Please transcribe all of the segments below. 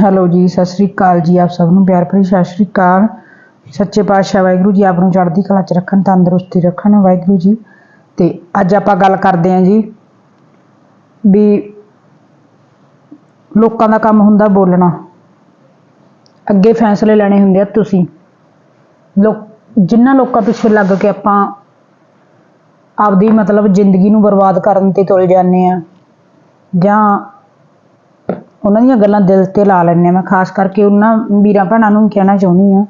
Hello ਜੀ, ਸਤਿ ਸ੍ਰੀ ਅਕਾਲ ਜੀ ਆਪ ਸਭ ਨੂੰ, ਪਿਆਰ ਭਰੀ ਸਤਿ ਸ੍ਰੀ ਅਕਾਲ। ਸੱਚੇ ਪਾਤਸ਼ਾਹ ਵਾਹਿਗੁਰੂ ਜੀ ਆਪ ਨੂੰ ਚੜ੍ਹਦੀ ਕਲਾ ਚ ਰੱਖਣ, ਤੰਦਰੁਸਤੀ ਰੱਖਣ ਵਾਹਿਗੁਰੂ ਜੀ। ਤੇ ਅੱਜ ਆਪਾਂ ਗੱਲ ਕਰਦੇ ਹਾਂ ਜੀ ਵੀ ਲੋਕਾਂ ਦਾ ਕੰਮ ਹੁੰਦਾ ਬੋਲਣਾ। ਅੱਗੇ ਫੈਸਲੇ ਲੈਣੇ ਹੁੰਦੇ ਆ ਤੁਸੀਂ। ਲੋਕ ਜਿਨ੍ਹਾਂ ਲੋਕਾਂ ਪਿੱਛੇ ਲੱਗ ਕੇ ਆਪਾਂ ਆਪਦੀ ਮਤਲਬ ਜ਼ਿੰਦਗੀ ਨੂੰ ਬਰਬਾਦ ਕਰਨ ਤੇ ਤੁਲ ਜਾਂਦੇ ਆ ਜਾਂ ਉਹਨਾਂ ਦੀਆਂ ਗੱਲਾਂ ਦਿਲ ਤੇ ਲਾ ਲੈਂਦੇ ਹਾਂ ਮੈਂ, ਖਾਸ ਕਰਕੇ ਉਹਨਾਂ ਵੀਰਾਂ ਭੈਣਾਂ ਨੂੰ ਕਹਿਣਾ ਚਾਹੁੰਦੀ ਹਾਂ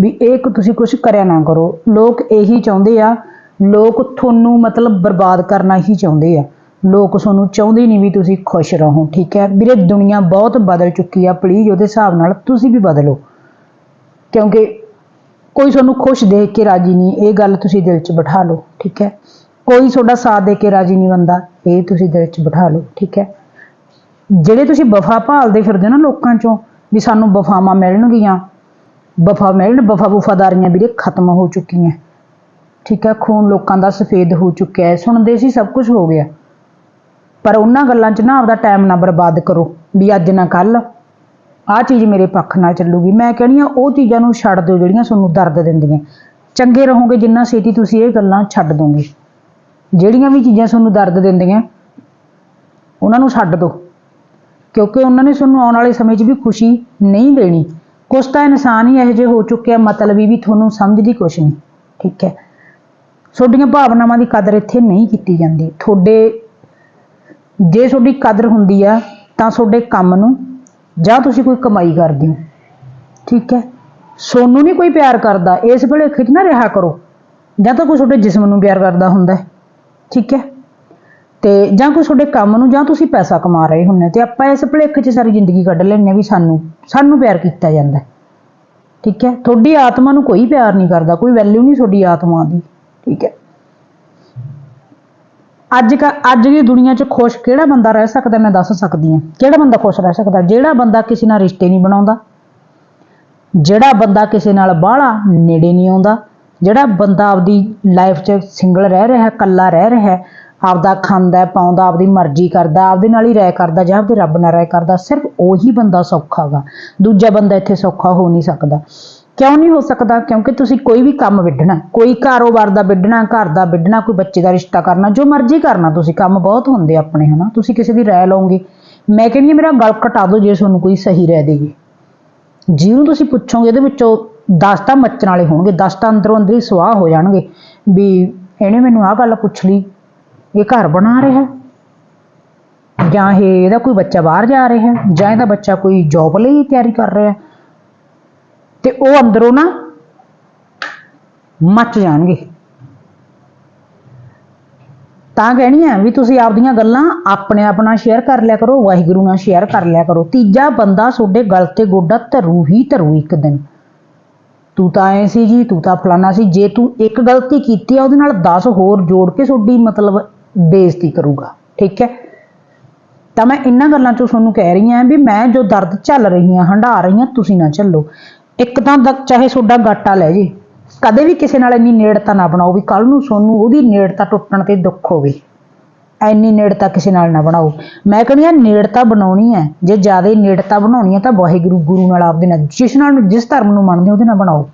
ਵੀ ਇਹ ਕਿ ਤੁਸੀਂ ਕੁਝ ਕਰਿਆ ਨਾ ਕਰੋ। ਲੋਕ ਇਹੀ ਚਾਹੁੰਦੇ ਆ, ਲੋਕ ਤੁਹਾਨੂੰ ਮਤਲਬ ਬਰਬਾਦ ਕਰਨਾ ਹੀ ਚਾਹੁੰਦੇ ਆ। ਲੋਕ ਤੁਹਾਨੂੰ ਚਾਹੁੰਦੇ ਨਹੀਂ ਵੀ ਤੁਸੀਂ ਖੁਸ਼ ਰਹੋ, ਠੀਕ ਹੈ? ਵੀਰੇ, ਦੁਨੀਆ ਬਹੁਤ ਬਦਲ ਚੁੱਕੀ ਆ ਪਲੀਜ਼ ਉਹਦੇ ਹਿਸਾਬ ਨਾਲ ਤੁਸੀਂ ਵੀ ਬਦਲੋ। ਕਿਉਂਕਿ ਕੋਈ ਤੁਹਾਨੂੰ ਖੁਸ਼ ਦੇਖ ਕੇ ਰਾਜੀ ਨਹੀਂ, ਇਹ ਗੱਲ ਤੁਸੀਂ ਦਿਲ 'ਚ ਬਿਠਾ ਲਓ, ਠੀਕ ਹੈ? ਕੋਈ ਤੁਹਾਡਾ ਸਾਥ ਦੇ ਕੇ ਰਾਜੀ ਨਹੀਂ ਬੰਦਾ, ਇਹ ਤੁਸੀਂ ਦਿਲ 'ਚ ਬਿਠਾ ਲਓ, ਠੀਕ ਹੈ? ਜਿਹੜੇ ਤੁਸੀਂ ਵਫਾ ਭਾਲਦੇ ਫਿਰਦੇ ਹੋ ਨਾ ਲੋਕਾਂ ਚੋਂ, ਵੀ ਸਾਨੂੰ ਵਫਾਵਾਂ ਮਿਲਣਗੀਆਂ। ਵਫਾ ਮਿਲਣ, ਵਫਾ ਵਫਾਦਾਰੀਆਂ ਵੀਰੇ ਖਤਮ ਹੋ ਚੁੱਕੀਆਂ। ਠੀਕ ਹੈ, ਖੂਨ ਲੋਕਾਂ ਦਾ ਸਫੇਦ ਹੋ ਚੁੱਕਿਆ ਹੈ। ਸੁਣਦੇ ਸੀ, ਸਭ ਕੁਝ ਹੋ ਗਿਆ। ਪਰ ਉਹਨਾਂ ਗੱਲਾਂ 'ਚ ਨਾ ਆਪਦਾ ਟਾਈਮ ਨਾ ਬਰਬਾਦ ਕਰੋ, ਵੀ ਅੱਜ ਨਾ ਕੱਲ ਆਹ ਚੀਜ਼ ਮੇਰੇ ਪੱਖ ਨਾਲ ਚੱਲੂਗੀ। ਮੈਂ ਕਹਿੰਦੀ ਆ, ਉਹ ਚੀਜ਼ਾਂ ਨੂੰ ਛੱਡ ਦਿਓ ਜਿਹੜੀਆਂ ਤੁਹਾਨੂੰ ਦਰਦ ਦਿੰਦੀਆਂ। ਚੰਗੇ ਰਹੋਗੇ ਜਿੰਨਾ ਛੇਤੀ ਤੁਸੀਂ ਇਹ ਗੱਲਾਂ ਛੱਡ ਦੋਗੇ। ਜਿਹੜੀਆਂ ਵੀ ਚੀਜ਼ਾਂ ਤੁਹਾਨੂੰ ਦਰਦ ਦਿੰਦੀਆਂ, ਉਹਨਾਂ ਨੂੰ ਛੱਡ ਦਿਓ। ਕਿਉਂਕਿ ਉਹਨਾਂ ਨੇ ਤੁਹਾਨੂੰ ਆਉਣ ਵਾਲੇ ਸਮੇਂ 'ਚ ਵੀ ਖੁਸ਼ੀ ਨਹੀਂ ਦੇਣੀ। ਕੁਛ ਤਾਂ ਇਨਸਾਨ ਹੀ ਇਹੋ ਜਿਹੇ ਹੋ ਚੁੱਕਿਆ ਆ, ਮਤਲਬੀ ਵੀ ਤੁਹਾਨੂੰ ਸਮਝਦੀ ਕੁਛ ਨਹੀਂ। ਠੀਕ ਹੈ। ਤੁਹਾਡੀਆਂ ਭਾਵਨਾਵਾਂ ਦੀ ਕਦਰ ਇੱਥੇ ਨਹੀਂ ਕੀਤੀ ਜਾਂਦੀ। ਤੁਹਾਡੇ, ਜੇ ਤੁਹਾਡੀ ਕਦਰ ਹੁੰਦੀ ਆ, ਤਾਂ ਤੁਹਾਡੇ ਕੰਮ ਨੂੰ ਜਾਂ ਤੁਸੀਂ ਕੋਈ ਕਮਾਈ ਕਰਦੇ ਹੋ। ਠੀਕ ਹੈ। ਸੋਨੂੰ ਨਹੀਂ ਕੋਈ ਪਿਆਰ ਕਰਦਾ। ਇਸ ਵੇਲੇ ਖਿੱਚ ਨਾ ਰਿਹਾ ਕਰੋ। ਜਾਂ ਤਾਂ ਕੋਈ ਤੁਹਾਡੇ ਜਿਸਮ ਨੂੰ ਪਿਆਰ ਕਰਦਾ ਹੁੰਦਾ। ਠੀਕ ਹੈ। ਤੇ ਜਾਂ ਕੋਈ ਤੁਹਾਡੇ ਕੰਮ ਨੂੰ ਜਾਂ ਤੁਸੀਂ ਪੈਸਾ ਕਮਾ ਰਹੇ ਹੁੰਦੇ ਹੋ ਤੇ ਆਪਾਂ ਇਸ ਭੁਲੇਖੇ 'ਚ ਸਾਰੀ ਜ਼ਿੰਦਗੀ ਕੱਢ ਲੈਂਦੇ ਹਾਂ ਵੀ ਸਾਨੂੰ ਸਾਨੂੰ ਪਿਆਰ ਕੀਤਾ ਜਾਂਦਾ ਠੀਕ ਹੈ? ਤੁਹਾਡੀ ਆਤਮਾ ਨੂੰ ਕੋਈ ਪਿਆਰ ਨਹੀਂ ਕਰਦਾ, ਕੋਈ ਵੈਲਿਊ ਨਹੀਂ ਤੁਹਾਡੀ ਆਤਮਾ ਦੀ। ਠੀਕ ਹੈ? ਅੱਜ ਕਾ, ਅੱਜ ਦੀ ਦੁਨੀਆ 'ਚ ਖੁਸ਼ ਕਿਹੜਾ ਬੰਦਾ ਰਹਿ ਸਕਦਾ ਮੈਂ ਦੱਸ ਸਕਦੀ ਹਾਂ। ਕਿਹੜਾ ਬੰਦਾ ਖੁਸ਼ ਰਹਿ ਸਕਦਾ? ਜਿਹੜਾ ਬੰਦਾ ਕਿਸੇ ਨਾਲ ਰਿਸ਼ਤੇ ਨਹੀਂ ਬਣਾਉਂਦਾ, ਜਿਹੜਾ ਬੰਦਾ ਕਿਸੇ ਨਾਲ ਬਾਹਲਾ ਨੇੜੇ ਨਹੀਂ ਆਉਂਦਾ, ਜਿਹੜਾ ਬੰਦਾ ਆਪਦੀ ਲਾਈਫ 'ਚ ਸਿੰਗਲ ਰਹਿ ਰਿਹਾ ਇਕੱਲਾ ਰਹਿ ਰਿਹਾ ਆਪਦਾ ਖਾਂਦਾ, ਪਾਉਂਦਾ, ਆਪਦੀ ਮਰਜ਼ੀ ਕਰਦਾ, ਆਪਦੇ ਨਾਲ ਹੀ ਰਹਿ ਕਰਦਾ ਜਾਂ ਆਪਦੇ ਰੱਬ ਨਾਲ ਰਹਿ ਕਰਦਾ, ਸਿਰਫ ਉਹੀ ਬੰਦਾ ਸੌਖਾ ਗਾ। ਦੂਜਾ ਬੰਦਾ ਇੱਥੇ ਸੌਖਾ ਹੋ ਨਹੀਂ ਸਕਦਾ। ਕਿਉਂ ਨਹੀਂ ਹੋ ਸਕਦਾ? ਕਿਉਂਕਿ ਤੁਸੀਂ ਕੋਈ ਵੀ ਕੰਮ ਵਿੱਢਣਾ, ਕੋਈ ਕਾਰੋਬਾਰ ਦਾ ਵਿੱਢਣਾ, ਘਰ ਦਾ ਵਿੱਢਣਾ, ਕੋਈ ਬੱਚੇ ਦਾ ਰਿਸ਼ਤਾ ਕਰਨਾ, ਜੋ ਮਰਜ਼ੀ ਕਰਨਾ, ਤੁਸੀਂ ਕੰਮ ਬਹੁਤ ਹੁੰਦੇ ਆਪਣੇ, ਹਨਾ? ਤੁਸੀਂ ਕਿਸੇ ਦੀ ਰਾਏ ਲਓਗੇ। ਮੈਂ ਕਹਿੰਦੀ ਹਾਂ, ਮੇਰਾ ਗਲ ਘਟਾ ਦਿਓ ਜੇ ਤੁਹਾਨੂੰ ਕੋਈ ਸਹੀ ਰਾਏ ਦੇਗੀ ਜਿਹਨੂੰ ਤੁਸੀਂ ਪੁੱਛੋਗੇ, ਇਹਦੇ ਵਿੱਚੋਂ 10 ਤਾਂ ਮੱਚਣ ਵਾਲੇ ਹੋਣਗੇ 10 ਤਾਂ ਅੰਦਰੋਂ ਅੰਦਰ ਹੀ ਸਵਾਹ ਹੋ ਜਾਣਗੇ। ਵੀ ਇਹਨੇ ਮੈਨੂੰ ਆਹ ਗੱਲ ਪੁੱਛ ਲਈ ਇਹ ਘਰ ਬਣਾ ਰਿਹਾ। ਹੈ ਜਾਂ ਇਹ ਇਹਦਾ ਕੋਈ ਬੱਚਾ ਬਾਹਰ ਜਾ ਰਿਹਾ ਹੈ ਜਾਂ ਇਹਦਾ ਬੱਚਾ ਕੋਈ ਜੌਬ ਲਈ ਤਿਆਰੀ ਕਰ ਰਿਹਾ। ਹੈ ਤੇ ਉਹ ਅੰਦਰੋਂ ਨਾ ਮੱਚ ਜਾਣਗੇ। ਤਾਂ ਕਹਿਣੀ ਆ ਵੀ ਤੁਸੀਂ ਆਪਦੀਆਂ ਗੱਲਾਂ ਆਪਣੇ ਆਪ ਨਾਲ ਸ਼ੇਅਰ ਕਰ ਲਿਆ ਕਰੋ, ਵਾਹਿਗੁਰੂ ਨਾਲ ਸ਼ੇਅਰ ਕਰ ਲਿਆ ਕਰੋ। ਤੀਜਾ ਬੰਦਾ ਤੁਹਾਡੇ ਗਲ ਤੇ ਗੋਡਾ ਧਰੂ ਹੀ ਧਰੂ ਇੱਕ ਦਿਨ। ਤੂੰ ਤਾਂ ਐ ਸੀ ਜੀ, ਤੂੰ ਤਾਂ ਫਲਾਣਾ ਸੀ। ਜੇ ਤੂੰ ਇੱਕ ਗਲਤੀ ਕੀਤੀ ਆ, ਉਹਦੇ ਨਾਲ 10 ਹੋਰ ਜੋੜ ਕੇ ਤੁਹਾਡੀ ਮਤਲਬ ਬੇਇੱਜ਼ਤੀ ਕਰੂਗਾ, ਠੀਕ ਹੈ? ਤਾਂ ਮੈਂ ਇਹਨਾਂ ਗੱਲਾਂ ਚੋਂ ਤੁਹਾਨੂੰ ਕਹਿ ਰਹੀ ਹਾਂ ਵੀ ਮੈਂ ਜੋ ਦਰਦ ਝੱਲ ਰਹੀ ਹਾਂ ਹੰਢਾ ਰਹੀ ਹਾਂ ਤੁਸੀਂ ਨਾ ਝੱਲੋ। ਇੱਕ ਤਾਂ ਦ- ਚਾਹੇ ਤੁਹਾਡਾ ਗਾਟਾ ਲੈ ਜੇ, ਕਦੇ ਵੀ ਕਿਸੇ ਨਾਲ ਇੰਨੀ ਨੇੜਤਾ ਨਾ ਬਣਾਓ ਵੀ ਕੱਲ ਨੂੰ ਤੁਹਾਨੂੰ ਉਹਦੀ ਨੇੜਤਾ ਟੁੱਟਣ ਤੇ ਦੁੱਖ ਹੋਵੇ। ਐਨੀ ਨੇੜਤਾ ਕਿਸੇ ਨਾਲ ਨਾ ਬਣਾਓ। ਮੈਂ ਕਹਿੰਦੀ ਆ ਨੇੜਤਾ ਬਣਾਉਣੀ ਹੈ। ਜੇ ਜ਼ਿਆਦਾ ਨੇੜਤਾ ਬਣਾਉਣੀ ਹੈ ਤਾਂ ਵਾਹਿਗੁਰੂ, ਗੁਰੂ ਨਾਲ ਆਪਦੇ ਨਾਲ, ਜਿਸ ਨਾਲ, ਜਿਸ ਧਰਮ ਨੂੰ ਮੰਨਦੇ ਹੋ, ਉਹਦੇ ਨਾਲ ਬਣਾਓ।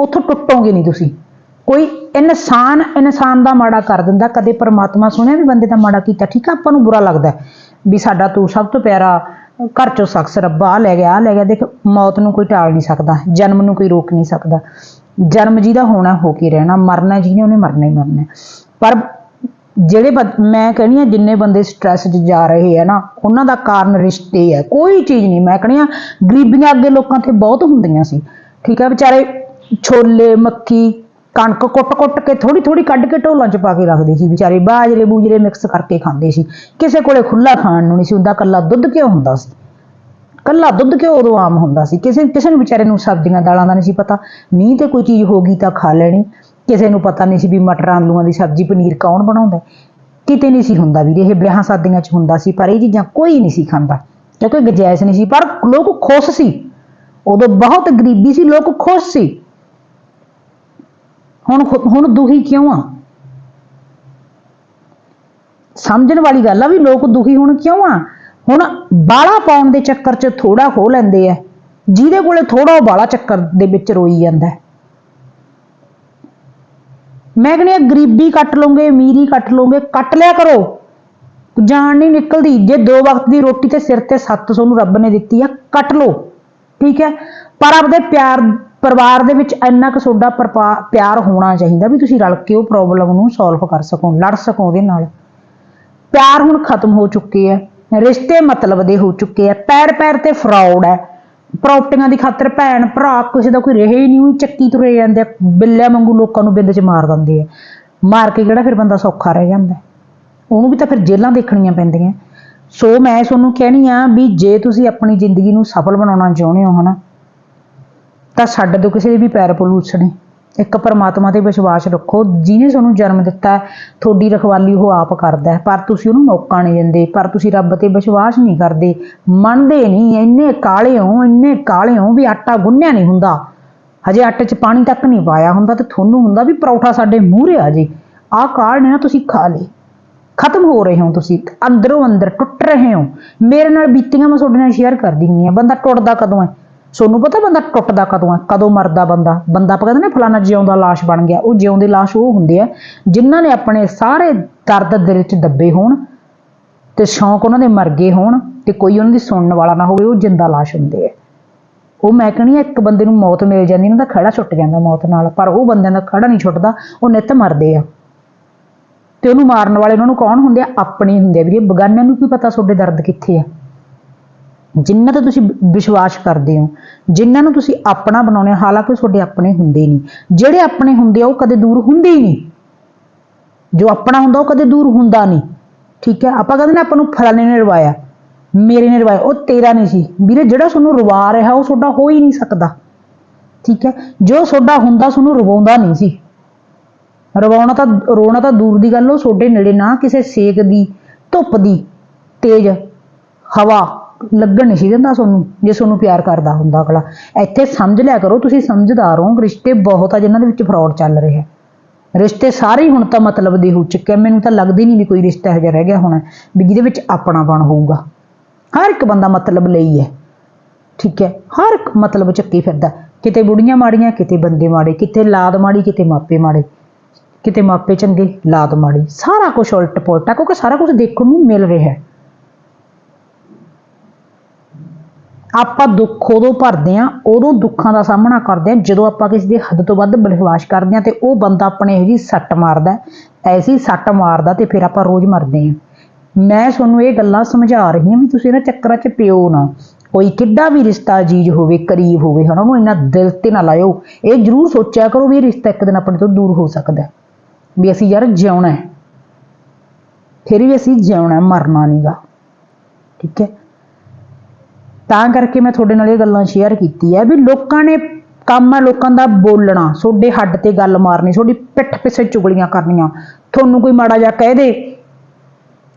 ਉੱਥੋਂ ਟੁੱਟੋਗੇ ਨਹੀਂ ਤੁਸੀਂ। ਕੋਈ ਇਨਸਾਨ ਇਨਸਾਨ ਦਾ ਮਾੜਾ ਕਰ ਦਿੰਦਾ, ਕਦੇ ਪਰਮਾਤਮਾ ਸੁਣਿਆ ਵੀ ਬੰਦੇ ਦਾ ਮਾੜਾ ਕੀਤਾ, ਠੀਕ ਆ, ਆਪਾਂ ਨੂੰ ਬੁਰਾ ਲੱਗਦਾ ਵੀ ਸਾਡਾ ਤੂੰ ਸਭ ਤੋਂ ਪਿਆਰਾ ਘਰ ਚੋਂ ਸ਼ਖਸ ਰੱਬਾ ਲੈ ਗਿਆ ਆ ਲੈ ਗਿਆ, ਦੇਖ, ਮੌਤ ਨੂੰ ਕੋਈ ਟਾਲ ਨਹੀਂ ਸਕਦਾ, ਜਨਮ ਨੂੰ ਕੋਈ ਰੋਕ ਨਹੀਂ ਸਕਦਾ। ਜਨਮ ਜਿਹਦਾ ਹੋਣਾ, ਹੋ ਕੇ ਰਹਿਣਾ, ਮਰਨਾ ਜਿਹਨੇ ਉਹਨੇ ਮਰਨਾ ਹੀ ਮਰਨਾ ਪਰ ਜਿਹੜੇ ਬੰ- ਮੈਂ ਕਹਿੰਦੀ ਆ ਜਿੰਨੇ ਬੰਦੇ ਸਟ੍ਰੈਸ 'ਚ ਜਾ ਰਹੇ ਆ ਨਾ, ਉਹਨਾਂ ਦਾ ਕਾਰਨ ਰਿਸ਼ਤੇ ਆ, ਕੋਈ ਚੀਜ਼ ਨਹੀਂ। ਮੈਂ ਕਹਿੰਦੀ ਆ ਗਰੀਬੀਆਂ ਅੱਗੇ ਲੋਕਾਂ ਤੇ ਬਹੁਤ ਹੁੰਦੀਆਂ ਸੀ। ਠੀਕ ਆ, ਵਿਚਾਰੇ ਛੋਲੇ, ਮੱਕੀ ਕਣਕ ਕੁੱਟ-ਕੁੱਟ ਕੇ ਥੋੜੀ ਥੋੜੀ ਕੱਢ ਕੇ ਢੋਲਾਂ 'ਚ ਪਾ ਕੇ ਰੱਖਦੇ ਸੀ ਵਿਚਾਰੇ, ਬਾਜਰੇ ਬੂਜਰੇ ਮਿਕਸ ਕਰਕੇ ਖਾਂਦੇ ਸੀ। ਕਿਸੇ ਕੋਲੇ ਖੁੱਲਾ ਖਾਣ ਨੂੰ ਨਹੀਂ ਸੀ ਹੁੰਦਾ ਕੱਲਾ ਦੁੱਧ ਕਿਉਂ ਹੁੰਦਾ ਸੀ। ਕੱਲਾ ਦੁੱਧ ਕਿਉਂ ਉਦੋਂ ਆਮ ਹੁੰਦਾ ਸੀ। ਕਿਸੇ ਕਿਸੇ ਨੂੰ ਵਿਚਾਰੇ ਨੂੰ ਸਬਜ਼ੀਆਂ, ਦਾਲਾਂ ਦਾ ਨਹੀਂ ਸੀ ਪਤਾ। ਮੀਂਹ ਤੇ ਕੋਈ ਚੀਜ਼ ਹੋ ਗਈ ਤਾਂ ਖਾ ਲੈਣੀ। ਕਿਸੇ ਨੂੰ ਪਤਾ ਨਹੀਂ ਸੀ ਵੀ ਮਟਰ, ਆਲੂਆਂ ਦੀ ਸਬਜ਼ੀ, ਪਨੀਰ ਕੌਣ ਬਣਾਉਂਦਾ। ਕਿਤੇ ਨਹੀਂ ਸੀ ਹੁੰਦਾ ਵੀਰੇ, ਇਹ ਵਿਆਹਾਂ ਸ਼ਾਦੀਆਂ 'ਚ ਹੁੰਦਾ ਸੀ, ਪਰ ਇਹ ਚੀਜ਼ਾਂ ਕੋਈ ਨਹੀਂ ਸੀ ਖਾਂਦਾ। ਕਿਉਂਕਿ ਗੁੰਜਾਇਸ਼ ਨਹੀਂ ਸੀ, ਪਰ ਲੋਕ ਖੁਸ਼ ਸੀ। ਉਦੋਂ ਬਹੁਤ ਗਰੀਬੀ ਸੀ, ਲੋਕ ਖੁਸ਼ ਸੀ। ਹੁਣ ਖੁ- ਹੁਣ ਦੁਖੀ ਕਿਉਂ ਆ? ਸਮਝਣ ਵਾਲੀ ਗੱਲ ਆ ਵੀ ਲੋਕ ਦੁਖੀ ਹੁਣ ਕਿਉਂ ਆ? ਹੁਣ ਬਾਲਾ ਪਾਉਣ ਦੇ ਚੱਕਰ 'ਚ ਥੋੜਾ ਖੋ ਲੈਂਦੇ ਆ। ਜਿਹਦੇ ਕੋਲੇ ਥੋੜਾ ਉਹ ਬਾਲਾ ਚੱਕਰ ਦੇ ਵਿੱਚ ਰੋਈ ਜਾਂਦਾ। ਹੈ। ਮੈਂ ਕਹਿੰਦੀ ਹਾਂ ਗਰੀਬੀ ਕੱਟ ਲਓਗੇ, ਅਮੀਰੀ ਕੱਟ ਲਓਗੇ, ਕੱਟ ਲਿਆ ਕਰੋ। ਜਾਨ ਨਹੀਂ ਨਿਕਲਦੀ। ਜੇ ਦੋ ਵਕਤ ਦੀ ਰੋਟੀ ਤੇ ਸਿਰ ਤੇ ਸੱਤ ਤੁਹਾਨੂੰ ਰੱਬ ਨੇ ਦਿੱਤੀ ਆ, ਕੱਟ ਲਓ। ਠੀਕ ਹੈ? ਪਰ ਆਪਦੇ ਪਿਆਰ ਪਰਿਵਾਰ ਦੇ ਵਿੱਚ ਇੰਨਾ ਕੁ ਤੁਹਾਡਾ ਪਰਪਾ- ਪਿਆਰ ਹੋਣਾ ਚਾਹੀਦਾ ਵੀ ਤੁਸੀਂ ਰਲ ਕੇ ਉਹ ਪ੍ਰੋਬਲਮ ਨੂੰ ਸੋਲਵ ਕਰ ਸਕੋ, ਲੜ ਸਕੋ ਉਹਦੇ ਨਾਲ। ਪਿਆਰ ਹੁਣ ਖਤਮ ਹੋ ਚੁੱਕੇ ਆ, ਰਿਸ਼ਤੇ ਮਤਲਬ ਦੇ ਹੋ ਚੁੱਕੇ ਆ ਪੈਰ ਪੈਰ ਤੇ ਫਰਾਡ ਹੈ ਪ੍ਰਾਪਰਟੀਆਂ ਦੀ ਖਾਤਰ ਭੈਣ, ਭਰਾ, ਕਿਸੇ ਦਾ ਕੋਈ ਰਹੇ ਹੀ ਨਹੀਂ, ਉਹ ਚੱਕੀ ਤੁਰੇ ਜਾਂਦੇ ਆ, ਬਿੱਲਿਆਂ ਵਾਂਗੂ ਲੋਕਾਂ ਨੂੰ ਬਿੰਦ 'ਚ ਮਾਰ ਦਿੰਦੇ ਆ। ਮਾਰ ਕੇ ਕਿਹੜਾ ਫਿਰ ਬੰਦਾ ਸੌਖਾ ਰਹਿ ਜਾਂਦਾ ਉਹਨੂੰ ਵੀ ਤਾਂ ਫਿਰ ਜੇਲਾਂ ਦੇਖਣੀਆਂ ਪੈਂਦੀਆਂ। ਸੋ ਮੈਂ ਤੁਹਾਨੂੰ ਕਹਿਣੀ ਆ ਵੀ ਜੇ ਤੁਸੀਂ ਆਪਣੀ ਜ਼ਿੰਦਗੀ ਨੂੰ ਸਫਲ ਬਣਾਉਣਾ ਚਾਹੁੰਦੇ ਹੋ, ਹਨਾ ਤਾਂ ਛੱਡ ਦਿਓ, ਕਿਸੇ ਦੇ ਵੀ ਪੈਰ ਪਲੂਸਣੇ ਇੱਕ ਪਰਮਾਤਮਾ ਤੇ ਵਿਸ਼ਵਾਸ ਰੱਖੋ, ਜਿਹਨੇ ਤੁਹਾਨੂੰ ਜਨਮ ਦਿੱਤਾ ਤੁਹਾਡੀ ਰਖਵਾਲੀ ਉਹ ਆਪ ਕਰਦਾ ਹੈ। ਪਰ ਤੁਸੀਂ ਉਹਨੂੰ ਮੌਕਾ ਨਹੀਂ ਦਿੰਦੇ, ਪਰ ਤੁਸੀਂ ਰੱਬ ਤੇ ਵਿਸ਼ਵਾਸ ਨਹੀਂ ਕਰਦੇ। ਮੰਨਦੇ ਨਹੀਂ, ਇੰਨੇ ਕਾਲੇ ਹੋ, ਇੰਨੇ ਕਾਲੇ ਹੋ ਵੀ ਆਟਾ ਗੁੰਨਿਆ ਨਹੀਂ ਹੁੰਦਾ। ਹਜੇ ਆਟੇ 'ਚ ਪਾਣੀ ਤੱਕ ਨਹੀਂ ਪਾਇਆ ਹੁੰਦਾ ਤੇ ਤੁਹਾਨੂੰ ਹੁੰਦਾ ਵੀ ਪਰੌਠਾ ਸਾਡੇ ਮੂਹਰੇ ਆ ਜੇ। ਆਹ ਕਾਲ ਨੇ ਨਾ ਤੁਸੀਂ ਖਾ ਲਏ। ਖਤਮ ਹੋ ਰਹੇ ਹੋ ਤੁਸੀਂ। ਅੰਦਰੋਂ ਅੰਦਰ ਟੁੱਟ ਰਹੇ ਹੋ। ਮੇਰੇ ਨਾਲ ਬੀਤੀਆਂ ਮੈਂ ਤੁਹਾਡੇ ਨਾਲ ਸ਼ੇਅਰ ਕਰਦੀ ਹੁੰਦੀ ਆ ਬੰਦਾ ਟੁੱਟਦਾ ਕਦੋਂ ਹੈ? ਸੋਨੂੰ ਪਤਾ ਬੰਦਾ ਟੁੱਟਦਾ ਕਦੋਂ ਹੈ ਕਦੋਂ ਮਰਦਾ ਬੰਦਾ? ਬੰਦਾ ਆਪਾਂ ਕਹਿੰਦੇ ਨੇ ਫਲਾਣਾ ਜਿਉਂਦਾ ਲਾਸ਼ ਬਣ ਗਿਆ। ਉਹ ਜਿਉਂਦੇ ਲਾਸ਼ ਉਹ ਹੁੰਦੇ ਆ ਜਿਨ੍ਹਾਂ ਨੇ ਆਪਣੇ ਸਾਰੇ ਦਰਦ ਦਿਲ 'ਚ ਦੱਬੇ ਹੋਣ ਤੇ ਸ਼ੌਂਕ ਉਹਨਾਂ ਦੇ ਮਰ ਗਏ ਹੋਣ ਤੇ ਕੋਈ ਉਹਨਾਂ ਦੀ ਸੁਣਨ ਵਾਲਾ ਨਾ ਹੋਵੇ, ਉਹ ਜਿੰਦਾ ਲਾਸ਼ ਹੁੰਦੇ ਆ। ਉਹ ਮੈਂ ਕਹਿੰਦੀ ਹਾਂ ਇੱਕ ਬੰਦੇ ਨੂੰ ਮੌਤ ਮਿਲ ਜਾਂਦੀ ਨਾ ਤਾਂ ਖੜਾ ਛੁੱਟ ਜਾਂਦਾ ਮੌਤ ਨਾਲ, ਪਰ ਉਹ ਬੰਦਿਆਂ ਦਾ ਖੜਾ ਨਹੀਂ ਛੁੱਟਦਾ, ਉਹ ਨਿੱਤ ਮਰਦੇ ਆ। ਤੇ ਉਹਨੂੰ ਮਾਰਨ ਵਾਲੇ ਉਹਨਾਂ ਨੂੰ ਕੌਣ ਹੁੰਦੇ ਆ? ਆਪਣੇ ਹੁੰਦੇ ਆ। ਵੀਰੇ, ਬਗਾਨਿਆਂ ਨੂੰ ਕੀ ਪਤਾ ਤੁਹਾਡੇ ਦਰਦ ਕਿੱਥੇ ਆ? ਜਿਨ੍ਹਾਂ ਤੇ ਤੁਸੀਂ ਵਿਸ਼ਵਾਸ ਕਰਦੇ ਹੋ ਜਿਨ੍ਹਾਂ ਨੂੰ ਤੁਸੀਂ ਆਪਣਾ ਬਣਾਉਣੇ ਹੋ, ਹਾਲਾਂਕਿ ਉਹ ਤੁਹਾਡੇ ਆਪਣੇ ਹੁੰਦੇ ਨਹੀਂ। ਜਿਹੜੇ ਆਪਣੇ ਹੁੰਦੇ ਆ ਉਹ ਕਦੇ ਦੂਰ ਹੁੰਦੇ ਹੀ ਨਹੀਂ। ਜੋ ਆਪਣਾ ਹੁੰਦਾ ਉਹ ਕਦੇ ਦੂਰ ਹੁੰਦਾ ਨਹੀਂ। ਠੀਕ ਹੈ? ਆਪਾਂ ਕਹਿੰਦੇ ਨੇ ਆਪਾਂ ਨੂੰ ਫਲਾਣੇ ਨੇ ਰਵਾਇਆ ਮੇਰੇ ਨੇ ਰਵਾਇਆ ਉਹ ਤੇਰਾ ਨਹੀਂ ਸੀ। ਵੀਰੇ ਜਿਹੜਾ ਤੁਹਾਨੂੰ ਰਵਾ ਰਿਹਾ ਉਹ ਤੁਹਾਡਾ ਹੋ ਹੀ ਨਹੀਂ ਸਕਦਾ। ਠੀਕ ਹੈ? ਜੋ ਤੁਹਾਡਾ ਹੁੰਦਾ ਤੁਹਾਨੂੰ ਰਵਾਉਂਦਾ ਨਹੀਂ ਸੀ। ਰਵਾਉਣਾ ਤਾਂ ਰੋਣਾ ਤਾਂ ਦੂਰ ਦੀ ਗੱਲ ਉਹ ਤੁਹਾਡੇ ਨੇੜੇ ਨਾ ਕਿਸੇ ਸੇਕ ਦੀ ਧੁੱਪ ਦੀ ਤੇਜ਼ ਹਵਾ ਲੱਗਣ ਨਹੀਂ ਸੀ ਦਿੰਦਾ ਤੁਹਾਨੂੰ ਜੇ ਤੁਹਾਨੂੰ ਪਿਆਰ ਕਰਦਾ ਹੁੰਦਾ ਅਗਲਾ। ਇੱਥੇ ਸਮਝ ਲਿਆ ਕਰੋ, ਤੁਸੀਂ ਸਮਝਦਾਰ ਹੋ। ਰਿਸ਼ਤੇ ਬਹੁਤ ਆ ਜਿਨ੍ਹਾਂ ਦੇ ਵਿੱਚ ਫਰਾਡ ਚੱਲ ਰਿਹਾ। ਰਿਸ਼ਤੇ ਸਾਰੇ ਹੀ ਹੁਣ ਤਾਂ ਮਤਲਬ ਦੇ ਹੋ ਚੁੱਕੇ ਮੈਨੂੰ ਤਾਂ ਲੱਗਦੀ ਨਹੀਂ ਵੀ ਕੋਈ ਰਿਸ਼ਤਾ ਇਹੋ ਜਿਹਾ ਰਹਿ ਗਿਆ ਹੋਣਾ, ਵੀ ਜਿਹਦੇ ਵਿੱਚ ਆਪਣਾਪਣ ਹੋਊਗਾ। ਹਰ ਇੱਕ ਬੰਦਾ ਮਤਲਬ ਲਈ ਹੈ। ਠੀਕ ਹੈ? ਹਰ ਇੱਕ ਮਤਲਬ ਚੱਕੀ ਫਿਰਦਾ। ਕਿਤੇ ਬੁੜੀਆਂ ਮਾੜੀਆਂ, ਕਿਤੇ ਬੰਦੇ ਮਾੜੇ, ਕਿਤੇ ਲਾਦ ਮਾੜੀ, ਕਿਤੇ ਮਾਪੇ ਮਾੜੇ। ਕਿਤੇ ਮਾਪੇ ਚੰਗੇ, ਲਾਦ ਮਾੜੀ। ਸਾਰਾ ਕੁਝ ਉਲਟ ਪੁਲਟਾ ਕਿਉਂਕਿ ਸਾਰਾ ਕੁਝ ਦੇਖਣ ਨੂੰ ਮਿਲ ਰਿਹਾ। ਹੈ ਆਪਾਂ ਦੁੱਖ ਉਦੋਂ ਭਰਦੇ ਆ ਉਦੋਂ ਦੁੱਖਾਂ ਦਾ ਸਾਹਮਣਾ ਕਰਦੇ ਆ ਜਦੋਂ ਆਪਾਂ ਕਿਸੇ ਦੀ ਹੱਦ ਤੋਂ ਵੱਧ ਵਿਸ਼ਵਾਸ ਕਰਦੇ ਆ ਤੇ ਉਹ ਬੰਦਾ ਆਪਣੇ ਇਹੋ ਜਿਹੀ ਸੱਟ ਮਾਰਦਾ ਐਸੀ ਸੱਟ ਮਾਰਦਾ ਤੇ ਫਿਰ ਆਪਾਂ ਰੋਜ਼ ਮਰਦੇ ਆ ਮੈਂ ਤੁਹਾਨੂੰ ਇਹ ਗੱਲਾਂ ਸਮਝਾ ਰਹੀ ਹਾਂ ਵੀ ਤੁਸੀਂ ਇਹਨਾਂ ਚੱਕਰਾਂ 'ਚ ਪਿਓ ਨਾ। ਕੋਈ ਕਿੱਡਾ ਵੀ ਰਿਸ਼ਤਾ ਅਜੀਜ਼ ਹੋਵੇ ਕਰੀਬ ਹੋਵੇ ਹਨਾ ਉਹਨੂੰ ਇੰਨਾ ਦਿਲ ਤੇ ਨਾ ਲਾਇਓ। ਇਹ ਜ਼ਰੂਰ ਸੋਚਿਆ ਕਰੋ ਵੀ ਇਹ ਰਿਸ਼ਤਾ ਇੱਕ ਦਿਨ ਆਪਣੇ ਤੋਂ ਦੂਰ ਹੋ ਸਕਦਾ ਵੀ ਅਸੀਂ ਯਾਰ ਜਿਉਣਾ ਹੈ। ਫਿਰ ਵੀ ਅਸੀਂ ਜਿਉਣਾ ਹੈ, ਮਰਨਾ ਨਹੀਂਗਾ ਠੀਕ ਹੈ? ਤਾਂ ਕਰਕੇ ਮੈਂ ਤੁਹਾਡੇ ਨਾਲ ਇਹ ਗੱਲਾਂ ਸ਼ੇਅਰ ਕੀਤੀ ਹੈ ਵੀ ਲੋਕਾਂ ਨੇ ਕੰਮ ਹੈ ਲੋਕਾਂ ਦਾ ਬੋਲਣਾ, ਤੁਹਾਡੇ ਹੱਡ ਤੇ ਗੱਲ ਮਾਰਨੀ, ਤੁਹਾਡੀ ਪਿੱਠ ਪਿੱਛੇ ਚੁਗਲੀਆਂ ਕਰਨੀਆਂ। ਤੁਹਾਨੂੰ ਕੋਈ ਮਾੜਾ ਜਿਹਾ ਕਹਿ ਦੇ,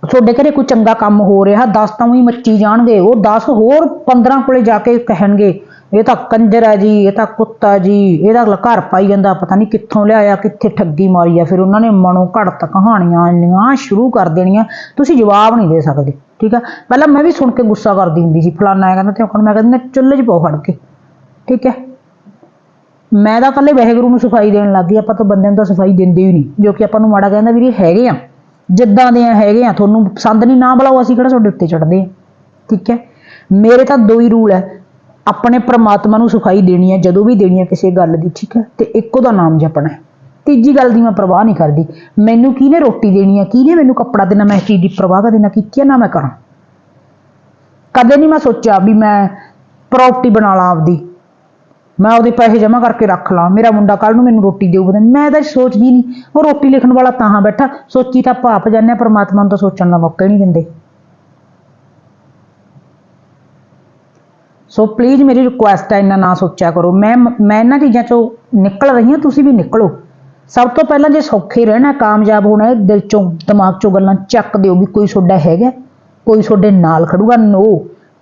ਤੁਹਾਡੇ ਘਰੇ ਕੋਈ ਚੰਗਾ ਕੰਮ ਹੋ ਰਿਹਾ 10 ਤਾਂ ਉਹੀ ਮੱਚੀ ਜਾਣਗੇ, ਉਹ 10 ਹੋਰ 15 ਕੋਲੇ ਜਾ ਕੇ ਕਹਿਣਗੇ ਇਹ ਤਾਂ ਕੰਜਰ ਹੈ ਜੀ, ਇਹ ਤਾਂ ਕੁੱਤਾ ਜੀ। ਇਹਦਾ ਅਗਲਾ ਘਰ ਪਾਈ ਜਾਂਦਾ, ਪਤਾ ਨਹੀਂ ਕਿੱਥੋਂ ਲਿਆਇਆ, ਕਿੱਥੇ ਠੱਗੀ ਮਾਰੀ ਆ। ਫਿਰ ਉਹਨਾਂ ਨੇ ਮਨੋਂ ਘੜਤ ਕਹਾਣੀਆਂ ਇੰਨੀਆਂ ਸ਼ੁਰੂ ਕਰ ਦੇਣੀਆਂ। ਤੁਸੀਂ ਜਵਾਬ ਨਹੀਂ ਦੇ ਸਕਦੇ, ਠੀਕ ਆ? ਪਹਿਲਾਂ ਮੈਂ ਵੀ ਸੁਣ ਕੇ ਗੁੱਸਾ ਕਰਦੀ ਹੁੰਦੀ ਸੀ, ਫਲਾਨਾ ਕਹਿੰਦਾ ਤੇ ਹੁਣ ਮੈਂ ਕਹਿੰਦੀ, ਚੁੱਲ੍ਹੇ 'ਚ ਪਾਓ ਫੜ ਕੇ। ਠੀਕ ਹੈ ਮੈਂ ਤਾਂ ਕੱਲੇ ਵਾਹਿਗੁਰੂ ਨੂੰ ਸਫ਼ਾਈ ਦੇਣ ਲੱਗ ਗਈ, ਆਪਾਂ ਤਾਂ ਬੰਦਿਆਂ ਨੂੰ ਤਾਂ ਸਫ਼ਾਈ ਦਿੰਦੇ ਹੀ ਨਹੀਂ, ਜੋ ਕਿ ਆਪਾਂ ਨੂੰ ਮਾੜਾ ਕਹਿੰਦਾ, ਵੀਰੇ, ਹੈਗੇ ਆ। ਜਿੱਦਾਂ ਦੇ ਆ, ਹੈਗੇ ਆ। ਤੁਹਾਨੂੰ ਪਸੰਦ ਨਹੀਂ, ਨਾ ਬੁਲਾਓ, ਅਸੀਂ ਕਿਹੜਾ ਤੁਹਾਡੇ ਉੱਤੇ ਚੜਦੇ ਆ? ਠੀਕ ਹੈ ਮੇਰੇ ਤਾਂ ਦੋ ਹੀ ਰੂਲ ਹੈ ਆਪਣੇ ਪ੍ਰਮਾਤਮਾ ਨੂੰ ਸਫ਼ਾਈ ਦੇਣੀ ਹੈ, ਜਦੋਂ ਵੀ ਦੇਣੀ ਹੈ ਕਿਸੇ ਗੱਲ ਦੀ, ਠੀਕ ਹੈ? ਤੇ ਇੱਕੋ ਦਾ ਨਾਮ ਜਪਣਾ ਹੈ। ਤੀਜੀ ਗੱਲ ਦੀ ਮੈਂ ਪਰਵਾਹ ਨਹੀਂ ਕਰਦੀ। ਮੈਨੂੰ ਕਿਹਨੇ ਰੋਟੀ ਦੇਣੀ ਹੈ? ਕਿਹਨੇ ਮੈਨੂੰ ਕੱਪੜਾ ਦੇਣਾ? ਮੈਂ ਇਸ ਚੀਜ਼ ਦੀ ਪ੍ਰਵਾਹ ਕਦੇ ਨਾ ਕੀਤੀ ਨਾ ਮੈਂ ਕਰਾਂ। ਕਦੇ ਨਹੀਂ ਮੈਂ ਸੋਚਿਆ ਵੀ ਮੈਂ ਪ੍ਰਾਪਰਟੀ ਬਣਾ ਲਾਂ ਆਪਦੀ। ਮੈਂ ਉਹਦੇ ਪੈਸੇ ਜਮ੍ਹਾਂ ਕਰਕੇ ਰੱਖ ਲਾਂ। ਮੇਰਾ ਮੁੰਡਾ ਕੱਲ ਨੂੰ ਮੈਨੂੰ ਰੋਟੀ ਦੇਊਗਾ ਮੈਂ ਤਾਂ ਸੋਚਦੀ ਨਹੀਂ। ਉਹ ਰੋਟੀ ਲਿਖਣ ਵਾਲਾ ਤਾਂ ਹਾਂ ਬੈਠਾ। ਸੋਚੀ ਤਾਂ ਆਪਾਂ ਆਪ ਜਾਂਦੇ ਹਾਂ ਪਰਮਾਤਮਾ ਨੂੰ ਤਾਂ ਸੋਚਣ ਦਾ ਮੌਕਾ ਹੀ ਨਹੀਂ ਦਿੰਦੇ। ਸੋ ਪਲੀਜ਼ ਮੇਰੀ ਰਿਕੁਐਸਟ ਹੈ ਇੰਨਾ ਨਾ ਸੋਚਿਆ ਕਰੋ। ਮੈਂ ਮੈਂ ਇਹਨਾਂ ਚੀਜ਼ਾਂ ਚੋਂ ਨਿਕਲ ਰਹੀ ਹਾਂ, ਤੁਸੀਂ ਵੀ ਨਿਕਲੋ। ਸਭ ਤੋਂ ਪਹਿਲਾਂ ਜੇ ਸੌਖੇ ਰਹਿਣਾ, ਕਾਮਯਾਬ ਹੋਣਾ ਹੈ ਦਿਲ ਚੋਂ, ਦਿਮਾਗ ਚੋਂ ਗੱਲਾਂ ਚੱਕ ਦਿਓ ਵੀ ਕੋਈ ਤੁਹਾਡਾ ਹੈਗਾ ਕੋਈ ਤੁਹਾਡੇ ਨਾਲ ਖੜੂਗਾ। ਨੋ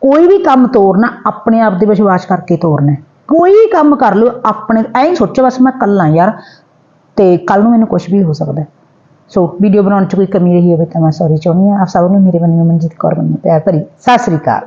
ਕੋਈ ਵੀ ਕੰਮ ਤੋਰਨਾ, ਆਪਣੇ ਆਪ ਤੇ ਵਿਸ਼ਵਾਸ ਕਰਕੇ ਤੋਰਨਾ ਕੋਈ ਵੀ ਕੰਮ ਕਰ ਲਓ, ਆਪਣੇ, ਐਂ ਸੋਚੋ, ਬਸ ਮੈਂ ਕੱਲਾ ਯਾਰ, ਤੇ ਕੱਲ ਨੂੰ ਮੈਨੂੰ ਕੁਝ ਵੀ ਹੋ ਸਕਦਾ ਸੋ ਵੀਡੀਓ ਬਣਾਉਣ 'ਚ ਕੋਈ ਕਮੀ ਰਹੀ ਹੋਵੇ ਤਾਂ ਮੈਂ ਸੌਰੀ ਚਾਹੁੰਦੀ ਹਾਂ। ਆਪ ਸਭ ਨੂੰ ਮੇਰੇ ਵੱਲੋਂ ਮਨਜੀਤ ਕੌਰ ਵੱਲੋਂ ਪਿਆਰ ਭਰੀ ਸਤਿ ਸ੍ਰੀ ਅਕਾਲ।